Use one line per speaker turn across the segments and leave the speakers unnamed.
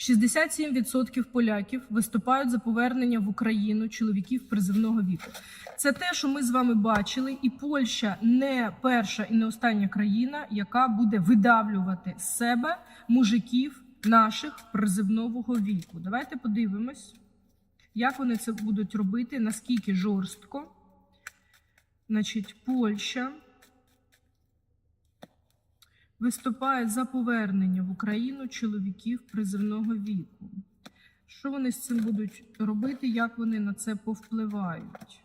67% поляків виступають за повернення в Україну чоловіків призивного віку. Це те, що ми з вами бачили, і Польща не перша і не остання країна, яка буде видавлювати з себе мужиків наших призивного віку. Давайте подивимось, як вони це будуть робити, наскільки жорстко. Значить, Польща виступає за повернення в Україну чоловіків призивного віку. Що вони з цим будуть робити, як вони на це повпливають?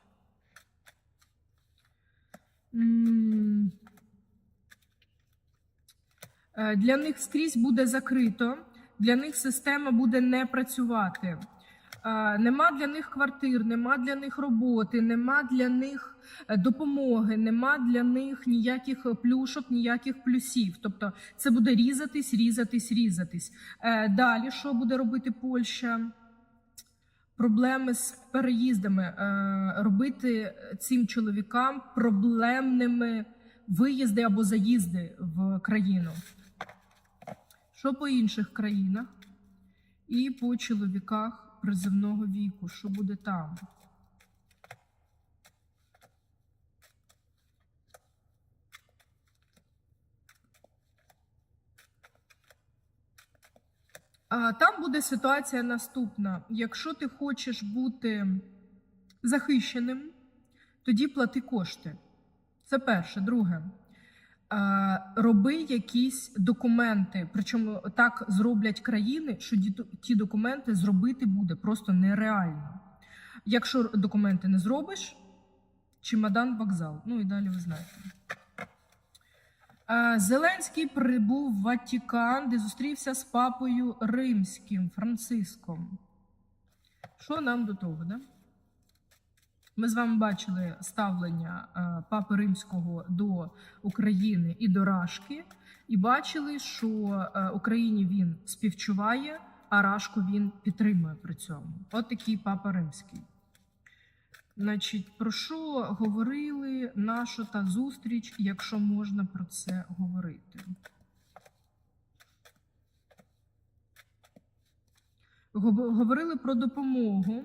Е, Для них скрізь буде закрито, для них система буде не працювати. Е, Нема для них квартир, нема для них роботи, нема для них е, допомоги, нема для них ніяких плюшок, ніяких плюсів. Тобто це буде різатись, різатись, різатись. Е, Далі що буде робити Польща? Проблеми з переїздами, е, робити цим чоловікам проблемними виїзди або заїзди в країну. Що по інших країнах? І по чоловіках призивного віку, що буде там? Там буде ситуація наступна. Якщо ти хочеш бути захищеним, тоді плати кошти. Це перше. Друге, роби якісь документи. Причому так зроблять країни, що ті документи зробити буде просто нереально. Якщо документи не зробиш, чемодан вокзал. Ну і далі ви знаєте. Зеленський прибув в Ватикан, де зустрівся з папою римським Франциском. Що нам до того, да? Ми з вами бачили ставлення е, папи римського до України і до Рашки, і бачили, що е, Україні він співчуває, а Рашку він підтримує при цьому. От такий папа римський. Значить, про що говорили наша та зустріч, якщо можна про це говорити? Говорили про допомогу,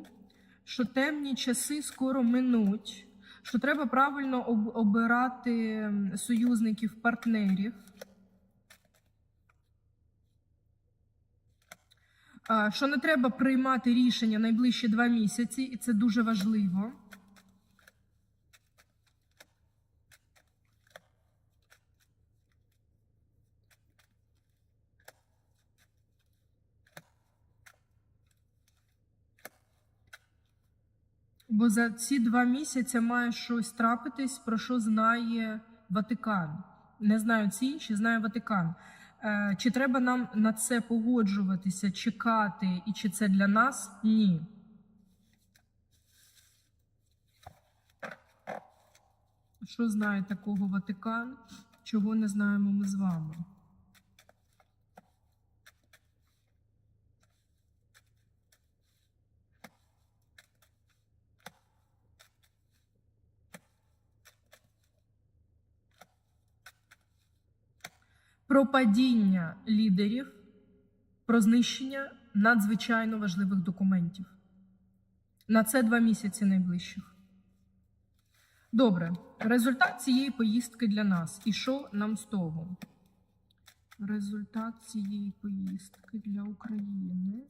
що темні часи скоро минуть, що треба правильно об- обирати союзників, партнерів. Що не треба приймати рішення найближчі два місяці, і це дуже важливо. Бо за ці два місяці має щось трапитись, про що знає Ватикан. Не знаю ці інші, знає Ватикан. Е, Чи треба нам на це погоджуватися, чекати, і чи це для нас? Ні. Що знає такого Ватикан, чого не знаємо ми з вами? Про падіння лідерів, про знищення надзвичайно важливих документів. На це два місяці найближчих. Добре, результат цієї поїздки для нас. І що нам з того? Результат цієї поїздки для України.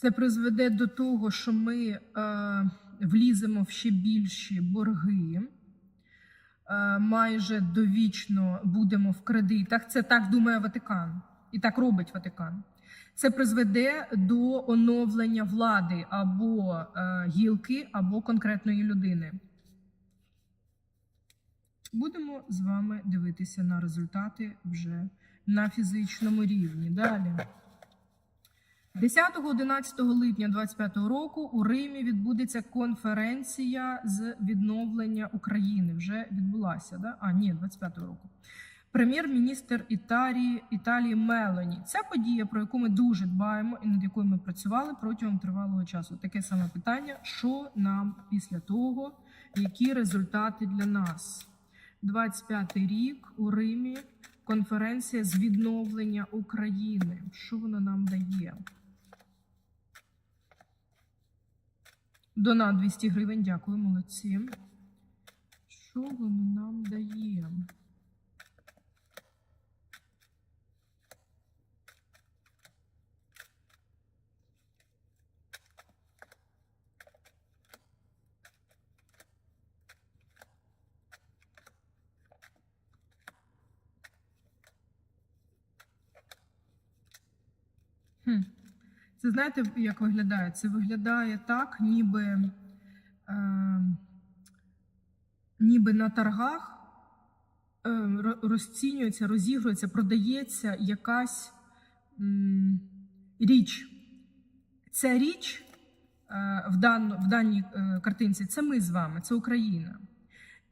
Це призведе до того, що ми е, вліземо в ще більші борги, е, майже довічно будемо в кредитах. Це так думає Ватикан, і так робить Ватикан. Це призведе до оновлення влади або е, гілки, або конкретної людини. Будемо з вами дивитися на результати вже на фізичному рівні. Далі. 10-11 липня 2025 року у Римі відбудеться конференція з відновлення України. Вже відбулася, да? А, ні, 25 року. Прем'єр-міністр Італії, Італії Мелоні. Це подія, про яку ми дуже дбаємо і над якою ми працювали протягом тривалого часу. Таке саме питання: що нам після того, які результати для нас? 25-й рік у Римі конференція з відновлення України. Що вона нам дає? Донат 200 гривень. Дякую, молодці. Що воно нам дає? Це знаєте, як виглядає? Це виглядає так, ніби, е, ніби на торгах е, розцінюється, розігрується, продається якась м, річ. Ця річ е, в, дан, в даній е, картинці це ми з вами, це Україна.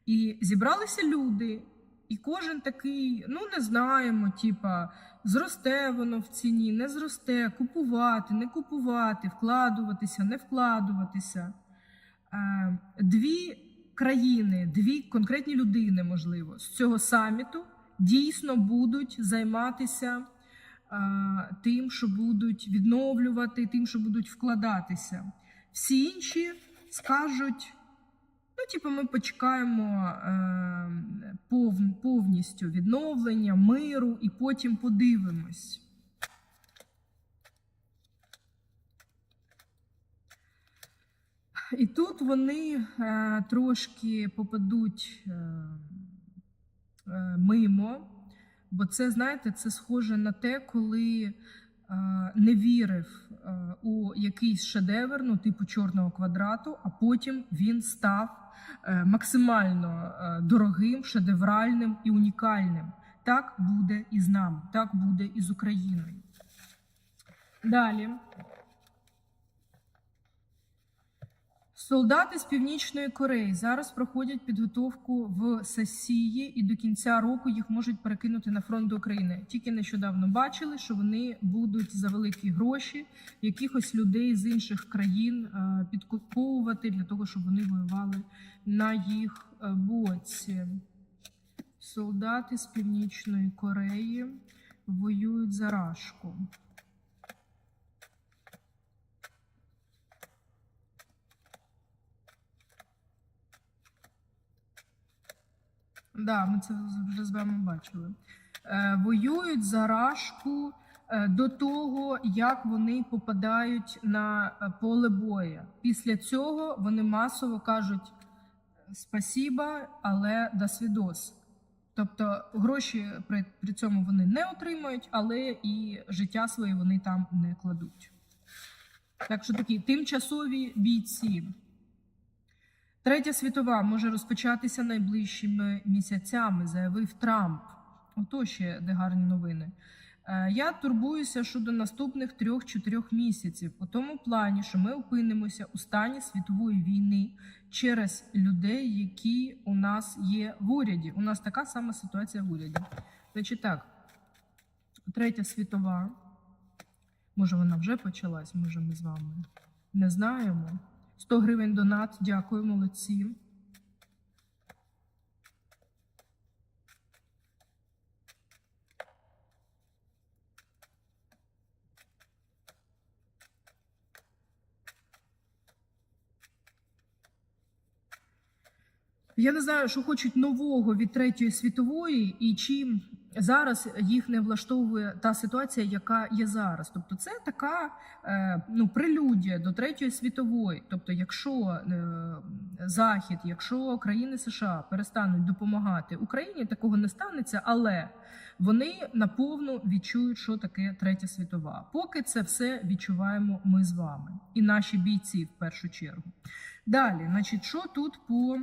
І зібралися люди, і кожен такий, ну не знаємо, типа, зросте воно в ціні, не зросте, купувати, не купувати, вкладуватися, не вкладуватися. Е, Дві країни, дві конкретні людини, можливо, з цього саміту дійсно будуть займатися е, тим, що будуть відновлювати, тим, що будуть вкладатися. Всі інші скажуть. Ну, типу, ми почекаємо е, пов, повністю відновлення, миру і потім подивимось. І тут вони е, трошки попадуть е, е, мимо, бо це, знаєте, це схоже на те, коли не вірив е, у якийсь шедевр, ну, типу чорного квадрату, а потім він став е, максимально е, дорогим, шедевральним і унікальним. Так буде і з нами, так буде і з Україною. Далі. Солдати з Північної Кореї зараз проходять підготовку в Сасії, і до кінця року їх можуть перекинути на фронт до України. Тільки нещодавно бачили, що вони будуть за великі гроші якихось людей з інших країн е, підкуповувати для того, щоб вони воювали на їх е, боці. Солдати з Північної Кореї воюють за Рашку. Да, ми це вже з вами бачили. Е, воюють за рашку е, до того, як вони попадають на е, поле боя. Після цього вони масово кажуть спасіба, але до свідос. Тобто гроші при, при цьому вони не отримують, але і життя своє вони там не кладуть. Так що такі тимчасові бійці. Третя світова може розпочатися найближчими місяцями, заявив Трамп. Ото ще де гарні новини. Е, Я турбуюся щодо наступних трьох-чотирьох місяців у тому плані, що ми опинимося у стані світової війни через людей, які у нас є в уряді. У нас така сама ситуація в уряді. Значить так, третя світова. Може, вона вже почалась, може, ми з вами не знаємо. 100 гривень донат. Дякую, молодці. Я не знаю, що хочуть нового від третьої світової, і чим зараз їх не влаштовує та ситуація, яка є зараз. Тобто, це така е, ну прелюдія до третьої світової. Тобто, якщо е, Захід, якщо країни США перестануть допомагати Україні, такого не станеться, але вони наповну відчують, що таке третя світова. Поки це все відчуваємо ми з вами і наші бійці в першу чергу. Далі, значить, що тут по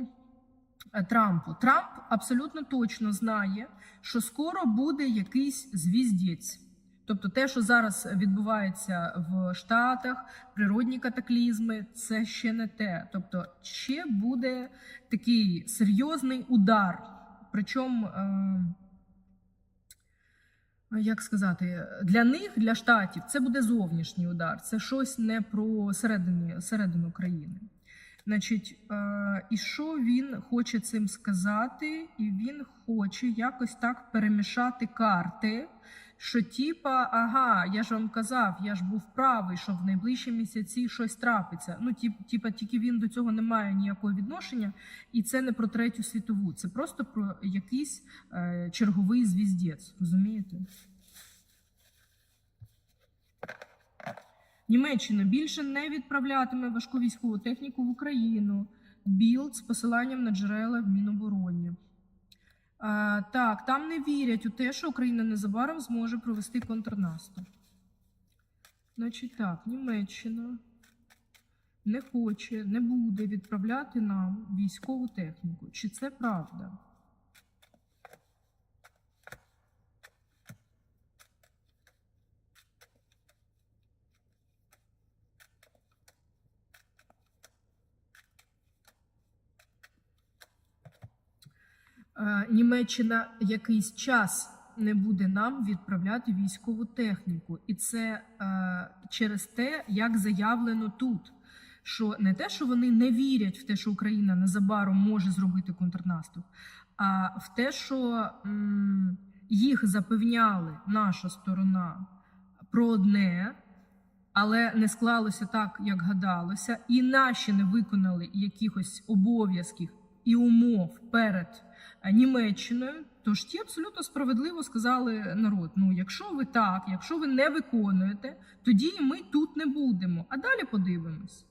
Трампу? Трамп абсолютно точно знає, що скоро буде якийсь звіздець. Тобто, те, що зараз відбувається в Штатах, природні катаклізми, це ще не те. Тобто, ще буде такий серйозний удар. Причому, е, як сказати, для них, для штатів, це буде зовнішній удар. Це щось не про середину, середину країни. Значить, е, і що він хоче цим сказати? І він хоче якось так перемішати карти. Що типа, ага, я ж вам казав, я ж був правий, що в найближчі місяці щось трапиться. Ну, тип, типа, тільки він до цього не має ніякого відношення, і це не про третю світову, це просто про якийсь е, черговий звіздець. Розумієте? Німеччина більше не відправлятиме важку військову техніку в Україну. Білд з посиланням на джерела в Мінобороні. А, так, там не вірять у те, що Україна незабаром зможе провести контрнаступ. Значить так, Німеччина не хоче, не буде відправляти нам військову техніку. Чи це правда? Е, Німеччина якийсь час не буде нам відправляти військову техніку, і це е, через те, як заявлено тут. Що не те, що вони не вірять в те, що Україна незабаром може зробити контрнаступ, а в те, що їх запевняли наша сторона про одне, але не склалося так, як гадалося, і наші не виконали якихось обов'язків і умов перед е, Німеччиною. Тож ті абсолютно справедливо сказали народ: ну, якщо ви так, якщо ви не виконуєте, тоді ми тут не будемо. А далі подивимось.